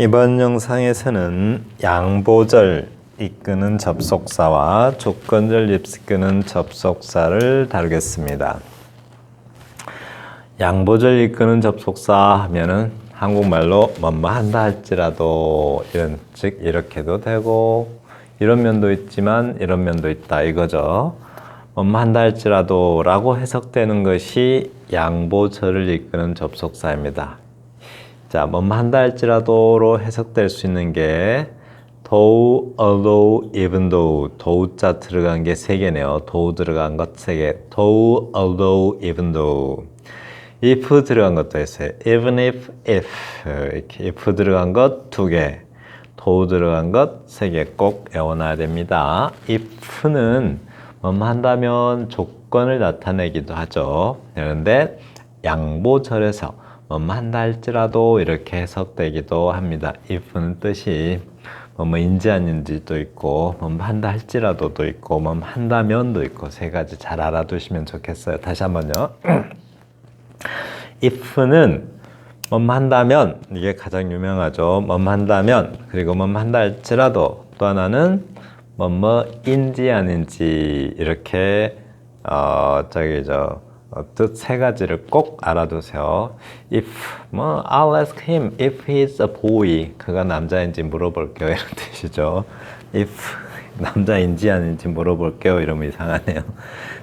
이번 영상에서는 양보절 이끄는 접속사와 조건절 이끄는 접속사를 다루겠습니다. 양보절 이끄는 접속사 하면은 한국말로 뭐뭐 한다 할지라도 이런 즉 이렇게도 되고 이런 면도 있지만 이런 면도 있다 이거죠. 뭐뭐 한다 할지라도라고 해석되는 것이 양보절을 이끄는 접속사입니다. 자, 뭐뭐 한다 할지라도로 해석될 수 있는 게 though, although, even though, though자 들어간 게 세 개네요. though 들어간 것 세 개. though, although, even though. if 들어간 것도 있어요. even if, if. 이렇게 if 들어간 것 두 개. though 들어간 것 세 개 꼭 외워놔야 됩니다. if는 뭐뭐 한다면 조건을 나타내기도 하죠. 그런데 양보절에서 한다 할지라도 이렇게 해석되기도 합니다. if는 뜻이 뭐뭐 인지 아닌지도 있고 한다 할지라도도 있고 한다면도 있고 세 가지 잘 알아두시면 좋겠어요. 다시 한번요. if는 한다면 이게 가장 유명하죠. 한다면 그리고 한다 할지라도 또 하나는 뭐뭐인지 아닌지 이렇게 어 저기 저 뜻세 가지를 꼭 알아두세요. If 뭐 I'll ask him if he's a boy 그가 남자인지 물어볼게요 이런 뜻이죠. If 남자인지 아닌지 물어볼게요 이러면 이상하네요.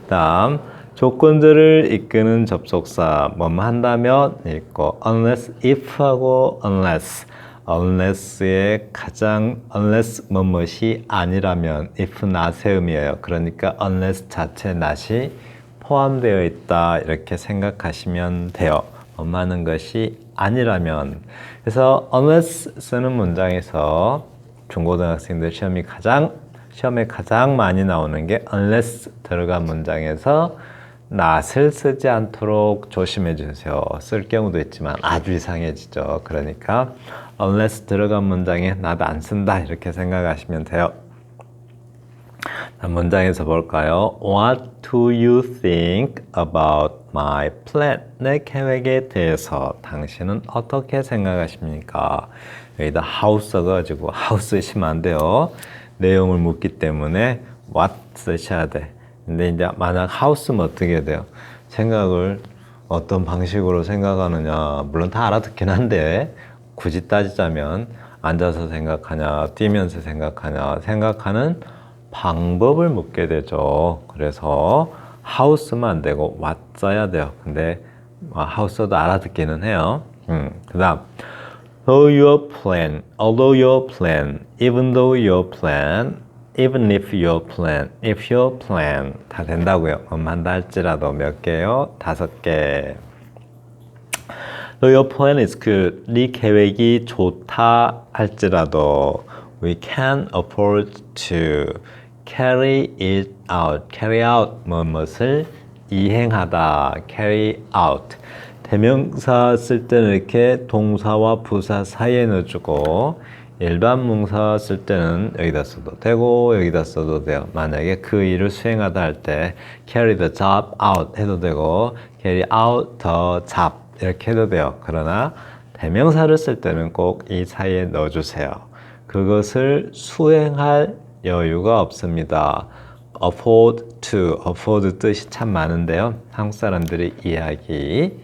다음 조건들을 이끄는 접속사 뭐뭐 한다면 있고 unless if하고 unless unless의 가장 unless 뭐뭇이 아니라면 if not의 의미예요. 그러니까 unless 자체 not이 포함되어 있다 이렇게 생각하시면 돼요. 뭐하는 것이 아니라면 그래서 unless 쓰는 문장에서 중고등학생들 시험이 가장 시험에 가장 많이 나오는 게 unless 들어간 문장에서 not을 쓰지 않도록 조심해 주세요. 쓸 경우도 있지만 아주 이상해지죠. 그러니까 unless 들어간 문장에 not 안 쓴다 이렇게 생각하시면 돼요. 문장에서 볼까요? What do you think about my plan? 내 계획에 대해서 당신은 어떻게 생각하십니까? 여기다 house 써가지고 house 쓰시면 안 돼요. 내용을 묻기 때문에 what 쓰셔야 돼. 근데 이제 만약 house면 어떻게 돼요? 생각을 어떤 방식으로 생각하느냐 물론 다 알아듣긴 한데 굳이 따지자면 앉아서 생각하냐 뛰면서 생각하냐 생각하는 방법을 묻게 되죠. 그래서 하우스만 안 되고 what 써야 돼요. 근데 하우스도 알아듣기는 해요. 음, 그다음 though your plan, although your plan, even though your plan, even if your plan, if your plan 다 된다고요. 엄한다 할지라도 몇 개요? 다섯 개. Though your plan is good, 네 계획이 좋다 할지라도 we can afford to carry it out. carry out 무엇을 이행하다. carry out. 대명사 쓸 때는 이렇게 동사와 부사 사이에 넣어주고 일반 문사 쓸 때는 여기다 써도 되고 여기다 써도 돼요. 만약에 그 일을 수행하다 할 때 carry the job out 해도 되고 carry out the job 이렇게 해도 돼요. 그러나 대명사를 쓸 때는 꼭 이 사이에 넣어주세요. 그것을 수행할 여유가 없습니다. afford to, afford 뜻이 참 많은데요. 한국 사람들이 이해하기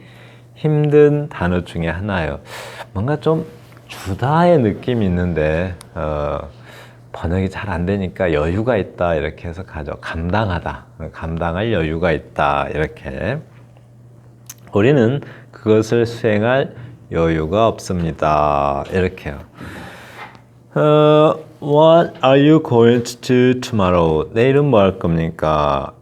힘든 단어 중에 하나예요. 뭔가 좀 주다의 느낌이 있는데 어, 번역이 잘 안 되니까 여유가 있다 이렇게 해서 가죠. 감당하다, 감당할 여유가 있다 이렇게. 우리는 그것을 수행할 여유가 없습니다. 이렇게요. 어, what are you going to do tomorrow? 내일은 뭐 할 겁니까?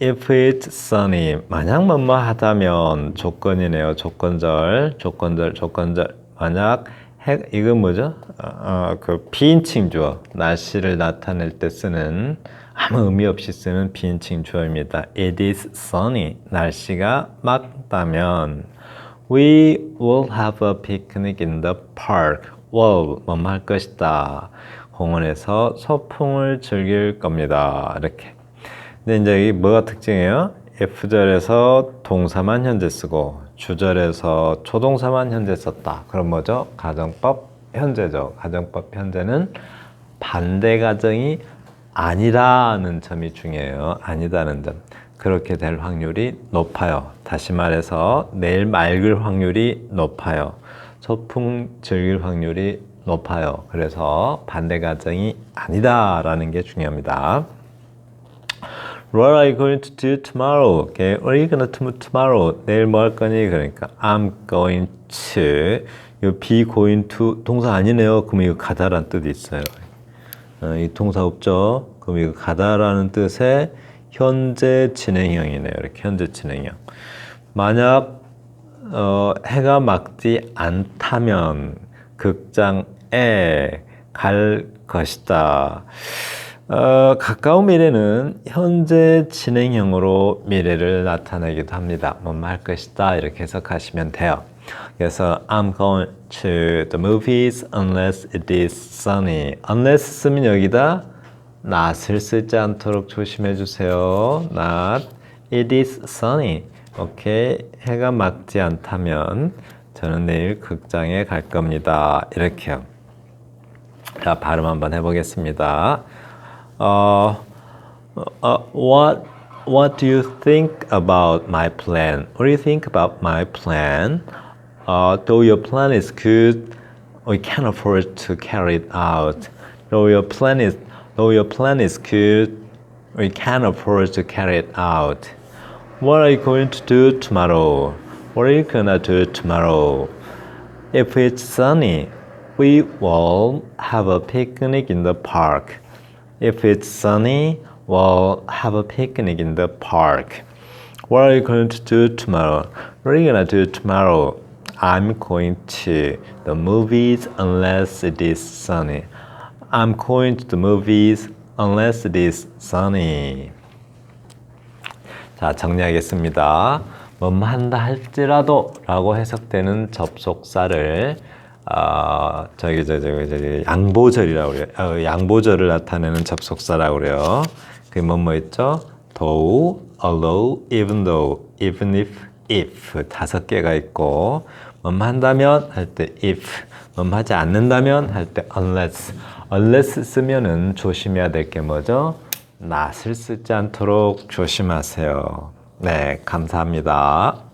If it's sunny, 만약 뭐뭐 하다면 조건이네요. 조건절, 조건절, 조건절. 만약 해, 이건 뭐죠? 어, 어, 그 비인칭 주어, 날씨를 나타낼 때 쓰는 아무 의미 없이 쓰는 비인칭 주어입니다. It is sunny. 날씨가 맑다면 We will have a picnic in the park. will 뭐뭐 할 것이다. 공원에서 소풍을 즐길 겁니다. 이렇게. 근데 이제 이게 뭐가 특징이에요? F절에서 동사만 현재 쓰고 주절에서 조동사만 현재 썼다. 그럼 뭐죠? 가정법 현재죠. 가정법 현재는 반대 가정이 아니라는 점이 중요해요. 아니다는 점. 그렇게 될 확률이 높아요. 다시 말해서 내일 맑을 확률이 높아요. 소풍 즐길 확률이 높아요. 그래서 반대 가정이 아니다라는 게 중요합니다. What are you going to do tomorrow? Okay, what are you gonna do tomorrow? 내일 뭐 할 거니? 그러니까 I'm going to. 이 be going to 동사 아니네요. 그럼 이거 가다라는 뜻이 있어요. 어, 이 동사 없죠? 그럼 이거 가다라는 뜻의 현재 진행형이네요. 이렇게 현재 진행형. 만약 어, 해가 막지 않다면 극장 에 갈 것이다. 어, 가까운 미래는 현재 진행형으로 미래를 나타내기도 합니다. 할 것이다 이렇게 해석하시면 돼요. 그래서 I'm going to the movies unless it is sunny. unless 쓰면 여기다 not을 쓰지 않도록 조심해 주세요. not it is sunny. 오케이 해가 막지 않다면 저는 내일 극장에 갈 겁니다. 이렇게요. 자 발음 한번 해보겠습니다. 어, 어, what What do you think about my plan? What do you think about my plan? Uh, though your plan is good, we can't afford to carry it out. Though your plan is though your plan is good, we can't afford to carry it out. What are you going to do tomorrow? What are you gonna do tomorrow? If it's sunny, we will have a picnic in the park. If it's sunny, we'll have a picnic in the park. What are you going to do tomorrow? What are you gonna do tomorrow? I'm going to the movies unless it is sunny. I'm going to the movies unless it is sunny. 자, 정리하겠습니다. 뭐뭐 한다 할지라도 라고 해석되는 접속사를 어, 저기 저 저기 저기 양보절이라고 그래요. 어, 양보절을 나타내는 접속사라고 그래요. 그게 뭐뭐 있죠? though, although, even though, even if, if 다섯 개가 있고 뭐뭐 한다면 할 때 if, 뭐뭐 하지 않는다면 할 때 unless. unless 쓰면은 조심해야 될 게 뭐죠? not을 쓰지 않도록 조심하세요. 네, 감사합니다.